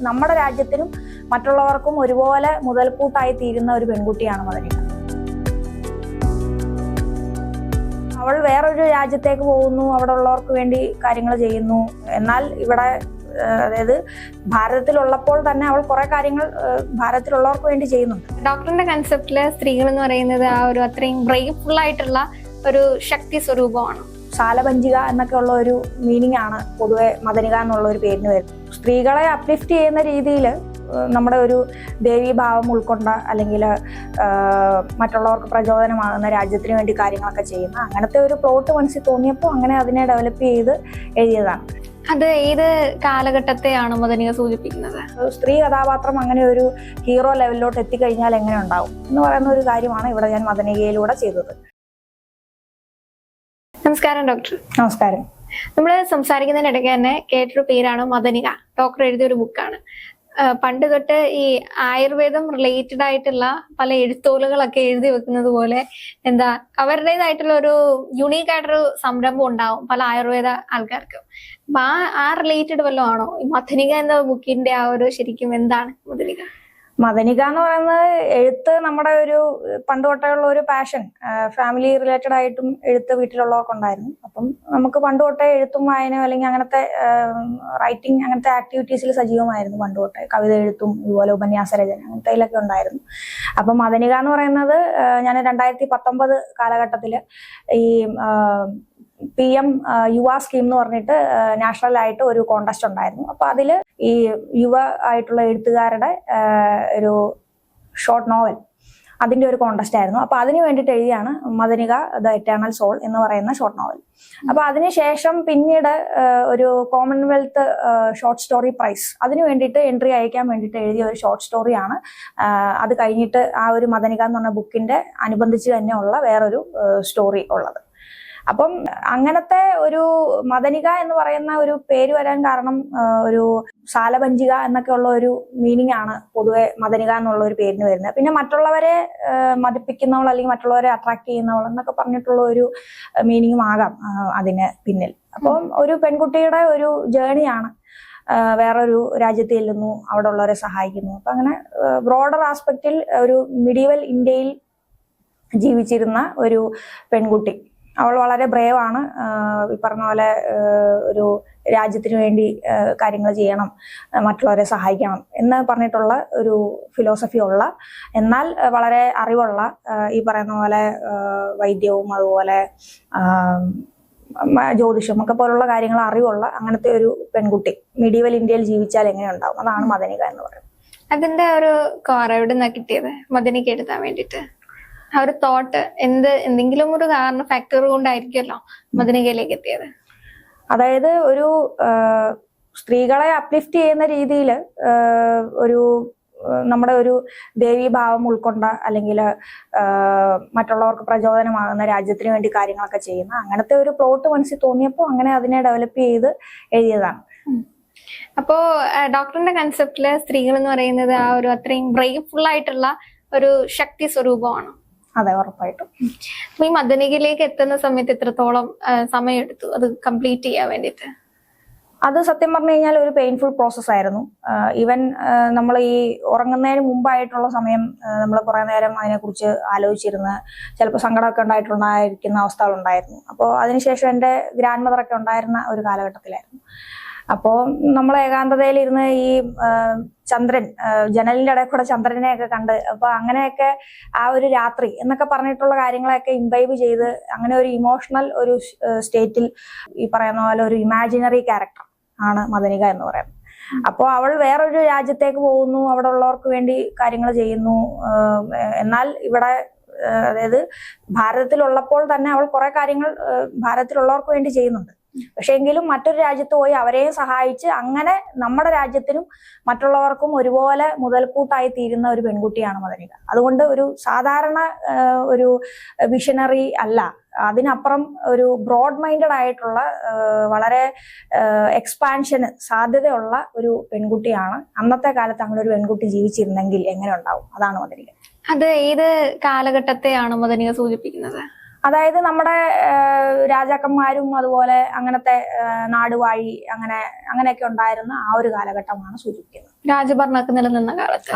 നമ്മുടെ രാജ്യത്തിനും മറ്റുള്ളവർക്കും ഒരുപോലെ മുതൽക്കൂട്ടായി തീരുന്ന ഒരു പെൺകുട്ടിയാണ് മദനിക അവൾ വേറൊരു രാജ്യത്തേക്ക് പോകുന്നു അവിടെ ഉള്ളവർക്ക് വേണ്ടി കാര്യങ്ങൾ ചെയ്യുന്നു. എന്നാൽ ഇവിടെ അതായത് ഭാരതത്തിലുള്ളപ്പോൾ തന്നെ അവൾ കുറെ കാര്യങ്ങൾ ഭാരതത്തിലുള്ളവർക്ക് വേണ്ടി ചെയ്യുന്നുണ്ട്. ഡോക്ടറിന്റെ കൺസെപ്റ്റിൽ സ്ത്രീകൾ എന്ന് പറയുന്നത് ആ ഒരു അത്രയും ബ്രേവ്ഫുൾ ആയിട്ടുള്ള ഒരു ശക്തി സ്വരൂപമാണ്. ശാലപഞ്ചിക എന്നൊക്കെ ഉള്ള ഒരു മീനിങ് ആണ് പൊതുവെ മദനിക എന്നുള്ള ഒരു പേരിന് വരുന്നത്. സ്ത്രീകളെ അപ്ലിഫ്റ്റ് ചെയ്യുന്ന രീതിയിൽ നമ്മുടെ ഒരു ദേവീഭാവം ഉൾക്കൊണ്ട അല്ലെങ്കിൽ മറ്റുള്ളവർക്ക് പ്രചോദനമാകുന്ന രാജ്യത്തിന് വേണ്ടി കാര്യങ്ങളൊക്കെ ചെയ്യുന്ന അങ്ങനത്തെ ഒരു പ്ലോട്ട് മനസ്സിൽ തോന്നിയപ്പോൾ അങ്ങനെ അതിനെ ഡെവലപ്പ് ചെയ്ത് എഴുതിയതാണ്. അത് ഏത് കാലഘട്ടത്തെയാണ് മദനിക സൂചിപ്പിക്കുന്നത്? സ്ത്രീ കഥാപാത്രം അങ്ങനെ ഒരു ഹീറോ ലെവലിലോട്ട് എത്തിക്കഴിഞ്ഞാൽ എങ്ങനെ ഉണ്ടാവും എന്ന് പറയുന്ന ഒരു കാര്യമാണ് ഇവിടെ ഞാൻ മദനികയിലൂടെ ചെയ്തത്. നമസ്കാരം ഡോക്ടർ. നമസ്കാരം. നമ്മൾ സംസാരിക്കുന്നതിനിടയ്ക്ക് തന്നെ കേട്ടൊരു പേരാണ് മദനിക. ഡോക്ടർ എഴുതിയ ഒരു ബുക്കാണ് പണ്ട് തൊട്ട് ഈ ആയുർവേദം റിലേറ്റഡ് ആയിട്ടുള്ള പല എഴുത്തോലുകളൊക്കെ എഴുതി വെക്കുന്നത് പോലെ എന്താ അവരുടേതായിട്ടുള്ള ഒരു യുണീക് ആയിട്ടൊരു സംരംഭം ഉണ്ടാവും പല ആയുർവേദ ആൾക്കാർക്കും. അപ്പൊ ആ ആ റിലേറ്റഡ് വല്ലതും ആണോ? മധുനിക എന്ന ബുക്കിന്റെ ആ ഒരു ശരിക്കും എന്താണ് മദനിക? മദനിക എന്ന് പറയുന്നത് എഴുത്ത് നമ്മുടെ ഒരു പണ്ട് തൊട്ടേയുള്ള ഒരു പാഷൻ ഫാമിലി റിലേറ്റഡ് ആയിട്ടും എഴുത്ത് വീട്ടിലുള്ളവർക്കുണ്ടായിരുന്നു അപ്പം നമുക്ക് പണ്ട് തൊട്ടേ എഴുത്തും വായനയും അല്ലെങ്കിൽ അങ്ങനത്തെ റൈറ്റിംഗ് അങ്ങനത്തെ ആക്ടിവിറ്റീസിൽ സജീവമായിരുന്നു പണ്ട് തൊട്ടേ. കവിത എഴുത്തും ഇതുപോലെ ഉപന്യാസ രചന അങ്ങനത്തെയിലൊക്കെ ഉണ്ടായിരുന്നു. അപ്പം മദനിക എന്ന് പറയുന്നത് ഞാൻ രണ്ടായിരത്തി പത്തൊമ്പത് കാലഘട്ടത്തിൽ ഈ പി എം യുവ സ്കീം എന്ന് പറഞ്ഞിട്ട് നാഷണൽ ആയിട്ട് ഒരു കോണ്ടസ്റ്റ് ഉണ്ടായിരുന്നു. അപ്പൊ അതിൽ ഈ യുവ ആയിട്ടുള്ള എഴുത്തുകാരുടെ ഒരു ഷോർട്ട് നോവൽ അതിന്റെ ഒരു കോണ്ടസ്റ്റ് ആയിരുന്നു. അപ്പൊ അതിന് വേണ്ടിയിട്ട് എഴുതിയാണ് മദനിക ദ എറ്റേണൽ സോൾ എന്ന് പറയുന്ന ഷോർട്ട് നോവൽ. അപ്പൊ അതിനുശേഷം പിന്നീട് ഒരു കോമൺവെൽത്ത് ഷോർട്ട് സ്റ്റോറി പ്രൈസ്. അതിന് വേണ്ടിയിട്ട് എൻട്രി അയക്കാൻ വേണ്ടിയിട്ട് എഴുതിയ ഒരു ഷോർട്ട് സ്റ്റോറിയാണ്. അത് കഴിഞ്ഞിട്ട് ആ ഒരു മദനിക എന്ന് പറഞ്ഞ ബുക്കിന്റെ അനുബന്ധിച്ച് തന്നെയുള്ള വേറൊരു സ്റ്റോറി ഉള്ളത്. അപ്പം അങ്ങനത്തെ ഒരു മദനിക എന്ന് പറയുന്ന ഒരു പേര് വരാൻ കാരണം ഒരു ശാലപഞ്ചിക എന്നൊക്കെ ഉള്ള ഒരു മീനിങ് ആണ് പൊതുവെ മദനിക എന്നുള്ള ഒരു പേരിന് വരുന്നത്. പിന്നെ മറ്റുള്ളവരെ മതിപ്പിക്കുന്നവൾ അല്ലെങ്കിൽ മറ്റുള്ളവരെ അട്രാക്ട് ചെയ്യുന്നവൾ എന്നൊക്കെ പറഞ്ഞിട്ടുള്ള ഒരു മീനിങ്ങും ആകാം അതിന് പിന്നിൽ. അപ്പം ഒരു പെൺകുട്ടിയുടെ ഒരു ജേണിയാണ് വേറൊരു രാജ്യത്ത് ചെല്ലുന്നു അവിടെ ഉള്ളവരെ സഹായിക്കുന്നു. അപ്പൊ അങ്ങനെ ബ്രോഡർ ആസ്പെക്റ്റിൽ ഒരു മിഡീവൽ ഇന്ത്യയിൽ ജീവിച്ചിരുന്ന ഒരു പെൺകുട്ടി. അവൾ വളരെ ബ്രേവ് ആണ്. ഈ പറഞ്ഞ പോലെ ഒരു രാജ്യത്തിന് വേണ്ടി കാര്യങ്ങൾ ചെയ്യണം മറ്റുള്ളവരെ സഹായിക്കണം എന്ന് പറഞ്ഞിട്ടുള്ള ഒരു ഫിലോസഫി ഉള്ള എന്നാൽ വളരെ അറിവുള്ള ഈ പറയുന്ന പോലെ വൈദ്യവും അതുപോലെ ജ്യോതിഷം ഒക്കെ പോലുള്ള കാര്യങ്ങൾ അറിവുള്ള അങ്ങനത്തെ ഒരു പെൺകുട്ടി മീഡിയവൽ ഇന്ത്യയിൽ ജീവിച്ചാൽ എങ്ങനെ ഉണ്ടാവും? അതാണ് മദനിക എന്ന് പറയുന്നത്. അതിന്റെ ഒരു കോറ എവിടെ നിന്നാ കിട്ടിയത്? മദനിക എഴുതാൻ വേണ്ടിയിട്ട്. ആ ഒരു തോട്ട് എന്ത് എന്തെങ്കിലും ഒരു കാരണം ഫാക്ടർ കൊണ്ടായിരിക്കുമല്ലോ മദനികയിലേക്ക് എത്തിയത്. അതായത് ഒരു സ്ത്രീകളെ അപ്ലിഫ്റ്റ് ചെയ്യുന്ന രീതിയിൽ ഒരു നമ്മുടെ ഒരു ദേവീഭാവം ഉൾക്കൊണ്ട അല്ലെങ്കിൽ മറ്റുള്ളവർക്ക് പ്രചോദനമാകുന്ന രാജ്യത്തിന് വേണ്ടി കാര്യങ്ങളൊക്കെ ചെയ്യുന്ന അങ്ങനത്തെ ഒരു പ്ലോട്ട് മനസ്സിൽ തോന്നിയപ്പോൾ അങ്ങനെ അതിനെ ഡെവലപ്പ് ചെയ്ത് എഴുതിയതാണ്. അപ്പോ ഡോക്ടറിന്റെ കൺസെപ്റ്റിൽ സ്ത്രീകൾ എന്ന് പറയുന്നത് ആ ഒരു അത്രയും ബ്രേവ്ഫുൾ ആയിട്ടുള്ള ഒരു ശക്തി സ്വരൂപമാണ്. അതെ ഉറപ്പായിട്ടും. അപ്പൊ ഈ മദനികയിലേക്ക് എത്തുന്ന സമയത്ത് എത്രത്തോളം സമയമെടുത്തു? സമയം എടുത്തു അത് കംപ്ലീറ്റ് ചെയ്യാൻ വേണ്ടിയിട്ട്. അത് സത്യം പറഞ്ഞു കഴിഞ്ഞാൽ ഒരു പെയിൻഫുൾ പ്രോസസ് ആയിരുന്നു. ഈവൻ നമ്മൾ ഈ ഉറങ്ങുന്നതിന് മുമ്പായിട്ടുള്ള സമയം നമ്മൾ കുറെ നേരം അതിനെക്കുറിച്ച് ആലോചിച്ചിരുന്ന് ചിലപ്പോൾ സങ്കടമൊക്കെ ഉണ്ടായിട്ടുണ്ടായിരിക്കുന്ന അവസ്ഥകളുണ്ടായിരുന്നു. അപ്പോൾ അതിനുശേഷം എന്റെ ഗ്രാൻഡ് മദറൊക്കെ ഉണ്ടായിരുന്ന ഒരു കാലഘട്ടത്തിലായിരുന്നു. അപ്പോൾ നമ്മൾ ഏകാന്തതയിൽ ഏകാന്തതയിലിരുന്ന് ഈ ചന്ദ്രൻ ജനലിന്റെ ഇടയിൽ കൂടെ ചന്ദ്രനെയൊക്കെ കണ്ട് അപ്പൊ അങ്ങനെയൊക്കെ ആ ഒരു രാത്രി എന്നൊക്കെ പറഞ്ഞിട്ടുള്ള കാര്യങ്ങളൊക്കെ ഇംബൈബ് ചെയ്ത് അങ്ങനെ ഒരു ഇമോഷണൽ ഒരു സ്റ്റേറ്റിൽ ഈ പറയുന്ന പോലെ ഒരു ഇമാജിനറി ക്യാരക്ടർ ആണ് മദനിക എന്ന് പറയുന്നത്. അപ്പോൾ അവൾ വേറൊരു രാജ്യത്തേക്ക് പോകുന്നു അവിടെ ഉള്ളവർക്ക് വേണ്ടി കാര്യങ്ങൾ ചെയ്യുന്നു എന്നാൽ ഇവിടെ അതായത് ഭാരതത്തിലുള്ളപ്പോൾ തന്നെ അവൾ കുറെ കാര്യങ്ങൾ ഭാരതത്തിലുള്ളവർക്ക് വേണ്ടി ചെയ്യുന്നുണ്ട്. പക്ഷെ എങ്കിലും മറ്റൊരു രാജ്യത്ത് പോയി അവരെയും സഹായിച്ച് അങ്ങനെ നമ്മുടെ രാജ്യത്തിനും മറ്റുള്ളവർക്കും ഒരുപോലെ മുതൽക്കൂട്ടായി തീരുന്ന ഒരു പെൺകുട്ടിയാണ് മദനിക. അതുകൊണ്ട് ഒരു സാധാരണ ഒരു വിഷനറി അല്ല. അതിനപ്പുറം ഒരു ബ്രോഡ് മൈൻഡഡ് ആയിട്ടുള്ള വളരെ എക്സ്പാൻഷന് സാധ്യതയുള്ള ഒരു പെൺകുട്ടിയാണ്. അന്നത്തെ കാലത്ത് അങ്ങനെ ഒരു പെൺകുട്ടി ജീവിച്ചിരുന്നെങ്കിൽ എങ്ങനെ ഉണ്ടാവും? അതാണ് മദനിക. അത് ഏത് കാലഘട്ടത്തെയാണ് മദനിക സൂചിപ്പിക്കുന്നത്? അതായത് നമ്മുടെ രാജാക്കന്മാരും അതുപോലെ അങ്ങനത്തെ നാടുവാഴി അങ്ങനെ അങ്ങനെയൊക്കെ ഉണ്ടായിരുന്ന ആ ഒരു കാലഘട്ടമാണ് സൂചിപ്പിക്കുന്നത്. രാജഭരണമൊക്കെ നിലനിന്ന കാലത്ത്.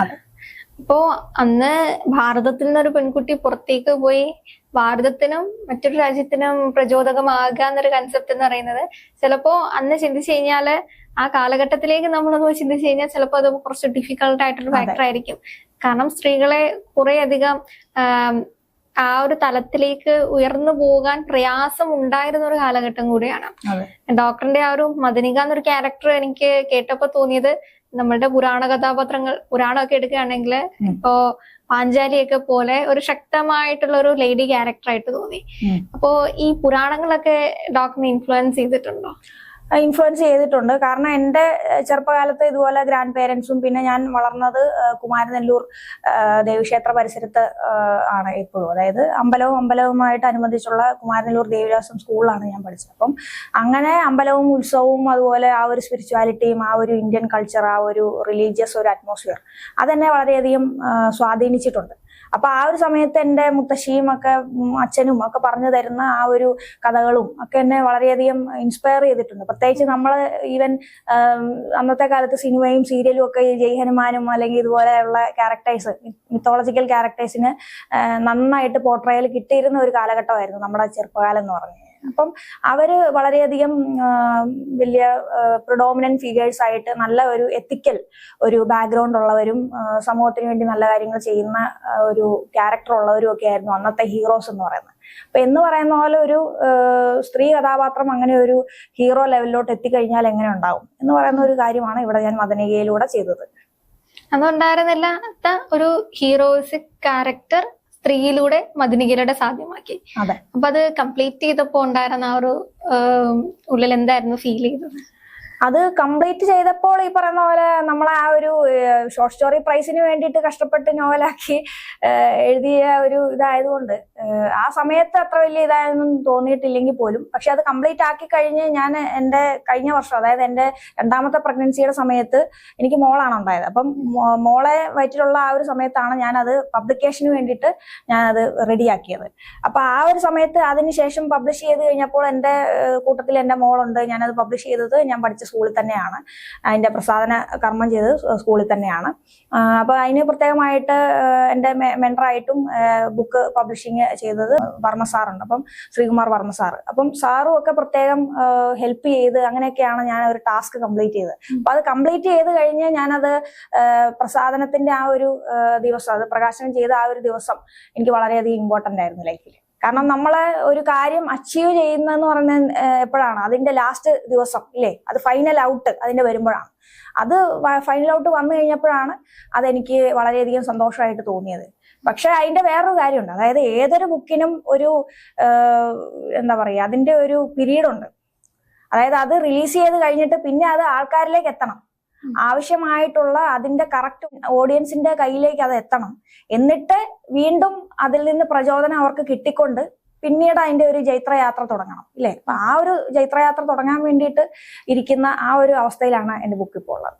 അപ്പോ അന്ന് ഭാരതത്തിൽ നിന്നൊരു പെൺകുട്ടി പുറത്തേക്ക് പോയി ഭാരതത്തിനും മറ്റൊരു രാജ്യത്തിനും പ്രചോദകമാകുക എന്നൊരു കൺസെപ്റ്റ് എന്ന് പറയുന്നത് ചിലപ്പോ അന്ന് ചിന്തിച്ചു കഴിഞ്ഞാൽ ആ കാലഘട്ടത്തിലേക്ക് നമ്മളൊന്ന് ചിന്തിച്ചു കഴിഞ്ഞാൽ ചിലപ്പോൾ അത് കുറച്ച് ഡിഫിക്കൾട്ട് ആയിട്ടൊരു ഫാക്ടർ ആയിരിക്കും. കാരണം സ്ത്രീകളെ കുറെ അധികം ആം, ഒരു തലത്തിലേക്ക് ഉയർന്നു പോകാൻ പ്രയാസം ഉണ്ടായിരുന്ന ഒരു കാലഘട്ടം കൂടിയാണ് ഡോക്ടറിന്റെ ആ ഒരു മദനിക എന്നൊരു ക്യാരക്ടർ എനിക്ക് കേട്ടപ്പോ തോന്നിയത് നമ്മളുടെ പുരാണ കഥാപാത്രങ്ങൾ പുരാണമൊക്കെ എടുക്കുകയാണെങ്കിൽ. ഇപ്പോ പാഞ്ചാലിയൊക്കെ പോലെ ഒരു ശക്തമായിട്ടുള്ള ഒരു ലേഡി ക്യാരക്ടർ ആയിട്ട് തോന്നി. അപ്പോ ഈ പുരാണങ്ങളൊക്കെ ഡോക്ടറിനെ ഇൻഫ്ലുവൻസ് ചെയ്തിട്ടുണ്ടോ ഇൻഫ്ലുവൻസ് ചെയ്തിട്ടുണ്ട്. കാരണം എന്റെ ചെറുപ്പകാലത്ത് ഇതുപോലെ ഗ്രാൻഡ് പേരൻസും പിന്നെ ഞാൻ വളർന്നത് കുമാരനെല്ലൂർ ദേവിക്ഷേത്ര പരിസരത്ത് ആണ് ഇപ്പോഴും. അതായത് അമ്പലവും അമ്പലവുമായിട്ട് അനുബന്ധിച്ചുള്ള കുമാരനെല്ലൂർ ദേവിദാസം സ്കൂളിലാണ് ഞാൻ പഠിച്ചത്. അപ്പം അങ്ങനെ അമ്പലവും ഉത്സവവും അതുപോലെ ആ ഒരു സ്പിരിച്വാലിറ്റിയും ആ ഒരു ഇന്ത്യൻ കൾച്ചർ ആ ഒരു റിലീജിയസ് ഒരു അറ്റ്മോസ്ഫിയർ അതെന്നെ വളരെയധികം സ്വാധീനിച്ചിട്ടുണ്ട്. അപ്പൊ ആ ഒരു സമയത്ത് എന്റെ മുത്തശ്ശിയും ഒക്കെ അച്ഛനും ഒക്കെ പറഞ്ഞു തരുന്ന ആ ഒരു കഥകളും ഒക്കെ എന്നെ വളരെയധികം ഇൻസ്പയർ ചെയ്തിട്ടുണ്ട്. പ്രത്യേകിച്ച് നമ്മൾ ഈവൻ അന്നത്തെ കാലത്ത് സിനിമയും സീരിയലും ഒക്കെ ജയ് ഹനുമാനും അല്ലെങ്കിൽ ഇതുപോലെയുള്ള ക്യാരക്ടേഴ്സ് മിത്തോളജിക്കൽ ക്യാരക്ടേഴ്സിന് നന്നായിട്ട് പോർട്രയൽ കിട്ടിയിരുന്ന ഒരു കാലഘട്ടമായിരുന്നു നമ്മുടെ ചെറുപ്പകാലം എന്ന് പറഞ്ഞത് അപ്പം അവർ വളരെയധികം വലിയ പ്രൊഡോമിനന്റ് ഫിഗേഴ്സ് ആയിട്ട് നല്ല ഒരു എത്തിക്കൽ ഒരു ബാക്ക്ഗ്രൗണ്ട് ഉള്ളവരും സമൂഹത്തിന് വേണ്ടി നല്ല കാര്യങ്ങൾ ചെയ്യുന്ന ഒരു ക്യാരക്ടർ ഉള്ളവരും ഒക്കെ ആയിരുന്നു അന്നത്തെ ഹീറോസ് എന്ന് പറയുന്നത്. അപ്പൊ എന്ന് പറയുന്ന പോലെ ഒരു സ്ത്രീ കഥാപാത്രം അങ്ങനെ ഒരു ഹീറോ ലെവലിലോട്ട് എത്തിക്കഴിഞ്ഞാൽ എങ്ങനെ ഉണ്ടാവും? എന്ന് പറയുന്ന ഒരു കാര്യമാണ് ഇവിടെ ഞാൻ മദനികയിലൂടെ ചെയ്തത്. അതുണ്ടായിരുന്നില്ല ഒരു ഹീറോസ് ക്യാരക്ടർ സ്ത്രീയിലൂടെ മദിനികരുടെ സാധ്യമാക്കി. അപ്പൊ അത് കംപ്ലീറ്റ് ചെയ്തപ്പോ ഉണ്ടായിരുന്ന ആ ഒരു ഉള്ളിൽ എന്തായിരുന്നു ഫീൽ ചെയ്തത്? അത് കംപ്ലീറ്റ് ചെയ്തപ്പോൾ ഈ പറയുന്ന പോലെ നമ്മൾ ആ ഒരു ഷോർട്ട് സ്റ്റോറി പ്രൈസിന് വേണ്ടിയിട്ട് കഷ്ടപ്പെട്ട് നോവലാക്കി എഴുതിയ ഒരു ഇതായതുകൊണ്ട് ആ സമയത്ത് അത്ര വലിയ ഇതായൊന്നും തോന്നിയിട്ടില്ലെങ്കിൽ പോലും. പക്ഷെ അത് കംപ്ലീറ്റ് ആക്കി കഴിഞ്ഞ് ഞാൻ എന്റെ കഴിഞ്ഞ വർഷം അതായത് എന്റെ രണ്ടാമത്തെ പ്രഗ്നൻസിയുടെ സമയത്ത് എനിക്ക് മോളാണ് ഉണ്ടായത്. അപ്പം മോളെ വയറ്റിലുള്ള ആ ഒരു സമയത്താണ് ഞാനത് പബ്ലിക്കേഷന് വേണ്ടിയിട്ട് ഞാനത് റെഡിയാക്കിയത് അപ്പൊ ആ ഒരു സമയത്ത് അതിനുശേഷം പബ്ലിഷ് ചെയ്ത് കഴിഞ്ഞപ്പോൾ എന്റെ കൂട്ടത്തിൽ എന്റെ മോളുണ്ട്. ഞാനത് പബ്ലിഷ് ചെയ്തത് ഞാൻ പഠിച്ച സ്കൂളിൽ തന്നെയാണ്. അതിന്റെ പ്രസാദന കർമ്മം ചെയ്തത് സ്കൂളിൽ തന്നെയാണ്. അപ്പോൾ അപ്പൊ അതിന് പ്രത്യേകമായിട്ട് എന്റെ മെന്ററായിട്ടും ബുക്ക് പബ്ലിഷിങ് ചെയ്തത് വർമ്മ സാറുണ്ട്. അപ്പം ശ്രീകുമാർ വർമ്മ സാറ്. അപ്പം സാറും ഒക്കെ പ്രത്യേകം ഹെൽപ്പ് ചെയ്ത് അങ്ങനെയൊക്കെയാണ് ഞാൻ ഒരു ടാസ്ക് കംപ്ലീറ്റ് ചെയ്തത്. അപ്പം അത് കംപ്ലീറ്റ് ചെയ്ത് കഴിഞ്ഞ് ഞാനത് പ്രസാദനത്തിന്റെ ആ ഒരു ദിവസം അത് പ്രകാശനം ചെയ്ത ആ ഒരു ദിവസം എനിക്ക് വളരെയധികം ഇമ്പോർട്ടന്റ് ആയിരുന്നു ലൈഫിൽ കാരണം നമ്മളെ ഒരു കാര്യം അച്ചീവ് ചെയ്യുന്നതെന്ന് പറഞ്ഞ എപ്പോഴാണ്? അതിന്റെ ലാസ്റ്റ് ദിവസം ഇല്ലേ? അത് ഫൈനൽ ഔട്ട് അതിന്റെ വരുമ്പോഴാണ്. അത് ഫൈനൽ ഔട്ട് വന്നു കഴിഞ്ഞപ്പോഴാണ് അതെനിക്ക് വളരെയധികം സന്തോഷമായിട്ട് തോന്നിയത്. പക്ഷെ അതിന്റെ വേറൊരു കാര്യമുണ്ട്. അതായത് ഏതൊരു ബുക്കിനും ഒരു എന്താ പറയുക അതിന്റെ ഒരു പീരീഡ് ഉണ്ട്. അതായത് അത് റിലീസ് ചെയ്ത് കഴിഞ്ഞിട്ട് പിന്നെ അത് ആൾക്കാരിലേക്ക് എത്തണം. ആവശ്യമായിട്ടുള്ള അതിന്റെ കറക്റ്റ് ഓഡിയൻസിന്റെ കയ്യിലേക്ക് അത് എത്തണം. എന്നിട്ട് വീണ്ടും അതിൽ നിന്ന് പ്രചോദനം അവർക്ക് കിട്ടിക്കൊണ്ട് പിന്നീട് അതിന്റെ ഒരു ജൈത്രയാത്ര തുടങ്ങണം ഇല്ലേ? അപ്പൊ ആ ഒരു ജൈത്രയാത്ര തുടങ്ങാൻ വേണ്ടിയിട്ട് ഇരിക്കുന്ന ആ ഒരു അവസ്ഥയിലാണ് എന്റെ ബുക്ക് ഇപ്പോൾ ഉള്ളത്.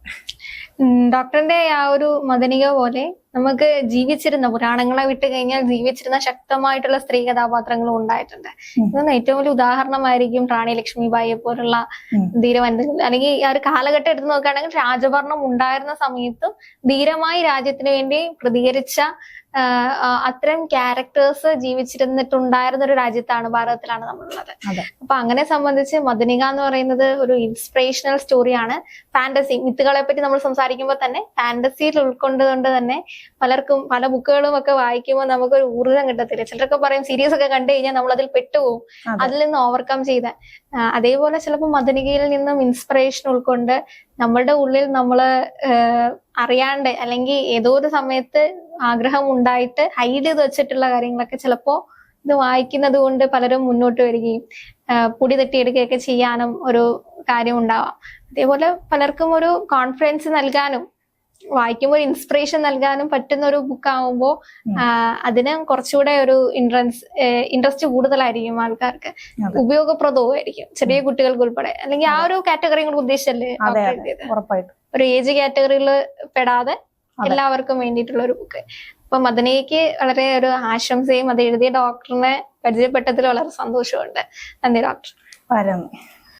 ഡോക്ടറിന്റെ ആ ഒരു മദനിക പോലെ നമുക്ക് ജീവിച്ചിരുന്ന പുരാണങ്ങളെ വിട്ട് കഴിഞ്ഞാൽ ജീവിച്ചിരുന്ന ശക്തമായിട്ടുള്ള സ്ത്രീ കഥാപാത്രങ്ങളും ഉണ്ടായിട്ടുണ്ട്. ഇതൊന്നും ഏറ്റവും വലിയ ഉദാഹരണമായിരിക്കും റാണി ലക്ഷ്മിബായിയെ പോലുള്ള ധീരവനിത ധീരവനിതകൾ. അല്ലെങ്കിൽ ആ ഒരു കാലഘട്ടം എടുത്ത് നോക്കുകയാണെങ്കിൽ രാജഭരണം ഉണ്ടായിരുന്ന സമയത്തും ധീരമായി രാജ്യത്തിന് വേണ്ടി പ്രതികരിച്ച അത്തരം ക്യാരക്ടേഴ്സ് ജീവിച്ചിരുന്നിട്ടുണ്ടായിരുന്ന ഒരു രാജ്യത്താണ് ഭാരതത്തിലാണ് നമ്മളുള്ളത്. അപ്പൊ അങ്ങനെ സംബന്ധിച്ച് മദനിക എന്ന് പറയുന്നത് ഒരു ഇൻസ്പിറേഷണൽ സ്റ്റോറിയാണ് ഫാന്റസി മിത്തുകളെ പറ്റി നമ്മൾ സംസാരിക്കുമ്പോൾ തന്നെ ഫാന്റസിയിൽ ഉൾക്കൊണ്ടുകൊണ്ട് തന്നെ പലർക്കും പല ബുക്കുകളും ഒക്കെ വായിക്കുമ്പോൾ നമുക്കൊരു ഊർജം കിട്ടത്തില്ല. ചിലരൊക്കെ പറയും സീരീസ് ഒക്കെ കണ്ടു കഴിഞ്ഞാൽ നമ്മൾ അതിൽ പെട്ടുപോകും അതെ. അതിൽ നിന്ന് ഓവർകം ചെയ്ത. അതേപോലെ ചിലപ്പോൾ മദനികയിൽ നിന്നും ഇൻസ്പിറേഷൻ ഉൾക്കൊണ്ട് നമ്മളുടെ ഉള്ളിൽ നമ്മൾ അറിയാണ്ട് അല്ലെങ്കിൽ ഏതോ ഒരു സമയത്ത് ആഗ്രഹം ഉണ്ടായിട്ട് ഹൈഡ് ചെയ്ത് വെച്ചിട്ടുള്ള കാര്യങ്ങളൊക്കെ ചിലപ്പോ ഇത് വായിക്കുന്നത് കൊണ്ട് പലരും മുന്നോട്ട് വരികയും പൊടി തട്ടിയെടുക്കുകയൊക്കെ ചെയ്യാനും ഒരു കാര്യം ഉണ്ടാവാം. അതേപോലെ പലർക്കും ഒരു കോൺഫിഡൻസ് നൽകാനും വായിക്കുമ്പോൾ ഇൻസ്പിറേഷൻ നൽകാനും പറ്റുന്ന ഒരു ബുക്ക് ആവുമ്പോൾ. അതിന് കുറച്ചുകൂടെ ഒരു ഇൻട്രൻസ് ഇൻട്രസ്റ്റ് കൂടുതലായിരിക്കും ആൾക്കാർക്ക്. ഉപയോഗപ്രദവും ആയിരിക്കും ചെറിയ കുട്ടികൾക്ക് ഉൾപ്പെടെ. അല്ലെങ്കിൽ ആ ഒരു കാറ്റഗറി കൂടെ ഉദ്ദേശിച്ചല്ലേ ഒരു ഏജ് കാറ്റഗറിയിൽ പെടാതെ എല്ലാവർക്കും വേണ്ടിയിട്ടുള്ള ഒരു ബുക്ക് അപ്പൊ മദനയ്ക്ക് വളരെ ഒരു ആശംസയും അത് എഴുതിയ ഡോക്ടറിനെ പരിചയപ്പെട്ടതിൽ വളരെ സന്തോഷമുണ്ട് നന്ദി ഡോക്ടർ